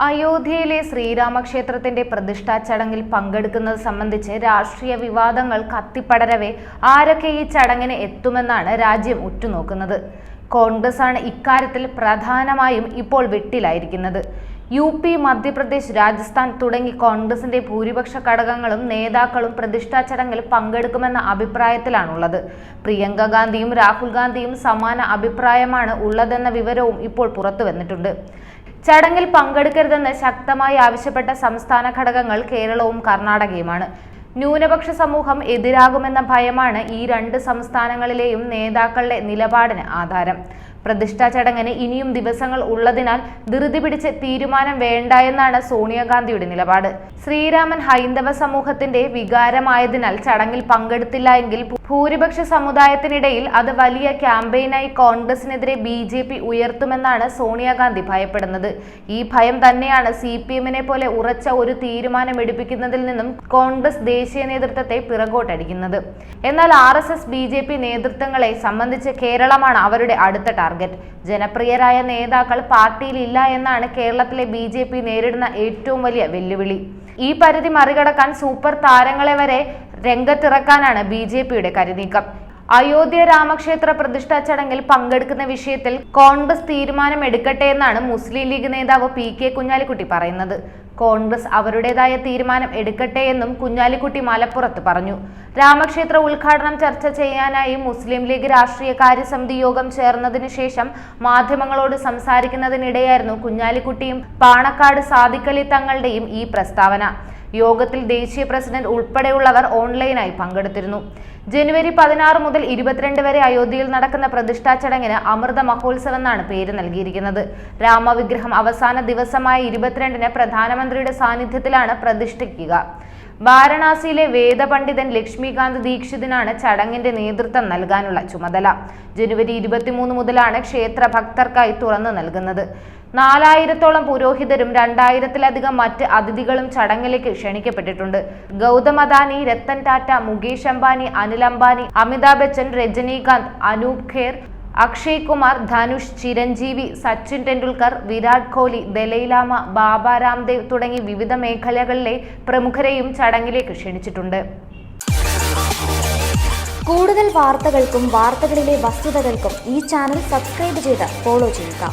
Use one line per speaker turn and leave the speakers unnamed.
അയോധ്യയിലെ ശ്രീരാമക്ഷേത്രത്തിന്റെ പ്രതിഷ്ഠാ ചടങ്ങിൽ പങ്കെടുക്കുന്നത് സംബന്ധിച്ച് രാഷ്ട്രീയ വിവാദങ്ങൾ കത്തിപ്പടരവെ ആരൊക്കെ ഈ ചടങ്ങിന് എത്തുമെന്നാണ് രാജ്യം ഉറ്റുനോക്കുന്നത്. കോൺഗ്രസ് ആണ് ഇക്കാര്യത്തിൽ പ്രധാനമായും ഇപ്പോൾ വെട്ടിലായിരിക്കുന്നത്. യു പി മധ്യപ്രദേശ് രാജസ്ഥാൻ തുടങ്ങി കോൺഗ്രസിന്റെ ഭൂരിപക്ഷ ഘടകങ്ങളും നേതാക്കളും പ്രതിഷ്ഠാ ചടങ്ങിൽ പങ്കെടുക്കുമെന്ന അഭിപ്രായത്തിലാണുള്ളത്. പ്രിയങ്ക ഗാന്ധിയും രാഹുൽ ഗാന്ധിയും സമാന അഭിപ്രായമാണ് ഉള്ളതെന്ന വിവരവും ഇപ്പോൾ പുറത്തു വന്നിട്ടുണ്ട് ചടങ്ങിൽ പങ്കെടുക്കരുതെന്ന് ശക്തമായി ആവശ്യപ്പെട്ട സംസ്ഥാന ഘടകങ്ങൾ കേരളവും കർണാടകയുമാണ്. ന്യൂനപക്ഷ സമൂഹം എതിരാകുമെന്ന ഭയമാണ് ഈ രണ്ട് സംസ്ഥാനങ്ങളിലെയും നേതാക്കളുടെ നിലപാടിന് ആധാരം. പ്രതിഷ്ഠാ ചടങ്ങിന് ഇനിയും ദിവസങ്ങൾ ഉള്ളതിനാൽ ധൃതി പിടിച്ച് തീരുമാനം വേണ്ട എന്നാണ് സോണിയാഗാന്ധിയുടെ നിലപാട്. ശ്രീരാമൻ ഹൈന്ദവ സമൂഹത്തിന്റെ വികാരമായതിനാൽ ചടങ്ങിൽ പങ്കെടുത്തില്ല എങ്കിൽ ഭൂരിപക്ഷ സമുദായത്തിനിടയിൽ അത് വലിയ ക്യാമ്പയിനായി കോൺഗ്രസിനെതിരെ ബി ജെ പി ഉയർത്തുമെന്നാണ് സോണിയാഗാന്ധി ഭയപ്പെടുന്നത്. ഈ ഭയം തന്നെയാണ് സി പി എമ്മിനെ പോലെ ഉറച്ച ഒരു തീരുമാനം എടുപ്പിക്കുന്നതിൽ നിന്നും കോൺഗ്രസ് ദേശീയ നേതൃത്വത്തെ പിറകോട്ടടിക്കുന്നത്. എന്നാൽ R S S B J P നേതൃത്വങ്ങളെ സംബന്ധിച്ച് കേരളമാണ് അവരുടെ അടുത്ത ടാർഗറ്റ്. ജനപ്രിയരായ നേതാക്കൾ പാർട്ടിയിലില്ല എന്നാണ് കേരളത്തിലെ ബി ജെ പി നേരിടുന്ന ഏറ്റവും വലിയ വെല്ലുവിളി. ഈ പരിധി മറികടക്കാൻ സൂപ്പർ താരങ്ങളെ വരെ രംഗത്തിറക്കാനാണ് ബി ജെ പിയുടെ കരുനീക്കം. അയോധ്യ രാമക്ഷേത്ര പ്രതിഷ്ഠാ ചടങ്ങിൽ പങ്കെടുക്കുന്ന വിഷയത്തിൽ കോൺഗ്രസ് തീരുമാനം എടുക്കട്ടെ എന്നാണ് മുസ്ലിം ലീഗ് നേതാവ് പി കെ കുഞ്ഞാലിക്കുട്ടി പറയുന്നത്. കോൺഗ്രസ് അവരുടേതായ തീരുമാനം എടുക്കട്ടെ എന്നും കുഞ്ഞാലിക്കുട്ടി മലപ്പുറത്ത് പറഞ്ഞു. രാമക്ഷേത്ര ഉദ്ഘാടനം ചർച്ച ചെയ്യാനായി മുസ്ലിം ലീഗ് രാഷ്ട്രീയകാര്യ കാര്യസമിതി യോഗം ചേർന്നതിനു ശേഷം മാധ്യമങ്ങളോട് സംസാരിക്കുന്നതിനിടെയായിരുന്നു കുഞ്ഞാലിക്കുട്ടിയും പാണക്കാട് സാദിഖലി തങ്ങളുടെയും ഈ പ്രസ്താവന. യോഗത്തിൽ ദേശീയ പ്രസിഡന്റ് ഉൾപ്പെടെയുള്ളവർ ഓൺലൈനായി പങ്കെടുത്തിരുന്നു. ജനുവരി പതിനാറ് മുതൽ ഇരുപത്തിരണ്ട് വരെ അയോധ്യയിൽ നടക്കുന്ന പ്രതിഷ്ഠാ ചടങ്ങിന് അമൃത മഹോത്സവം എന്നാണ് പേര് നൽകിയിരിക്കുന്നത്. രാമവിഗ്രഹം അവസാന ദിവസമായ ഇരുപത്തിരണ്ടിന് പ്രധാനമന്ത്രിയുടെ സാന്നിധ്യത്തിലാണ് പ്രതിഷ്ഠിക്കുക. വാരണാസിയിലെ വേദപണ്ഡിതൻ ലക്ഷ്മികാന്ത് ദീക്ഷിതിനാണ് ചടങ്ങിന്റെ നേതൃത്വം നൽകാനുള്ള ചുമതല. ജനുവരി ഇരുപത്തിമൂന്ന് മുതലാണ് ക്ഷേത്ര ഭക്തർക്കായി തുറന്നു നൽകുന്നത്. നാലായിരത്തോളം പുരോഹിതരും രണ്ടായിരത്തിലധികം മറ്റ് അതിഥികളും ചടങ്ങിലേക്ക് ക്ഷണിക്കപ്പെട്ടിട്ടുണ്ട്. ഗൗതം അദാനി രത്തൻ ടാറ്റ മുകേഷ് അംബാനി അനിൽ അംബാനി അമിതാഭ് ബച്ചൻ രജനീകാന്ത് അനൂപ് ഖേർ അക്ഷയ് കുമാർ ധനുഷ് ചിരഞ്ജീവി സച്ചിൻ ടെണ്ടുൽക്കർ വിരാട് കോഹ്ലി ദലൈലാമ ബാബ രാംദേവ് തുടങ്ങി വിവിധ മേഖലകളിലെ പ്രമുഖരെയും ചടങ്ങിലേക്ക് ക്ഷണിച്ചിട്ടുണ്ട്.
കൂടുതൽ വാർത്തകൾക്കും വാർത്തകളിലെ വസ്തുതകൾക്കും ഈ ചാനൽ സബ്സ്ക്രൈബ് ചെയ്ത് ഫോളോ ചെയ്യുക.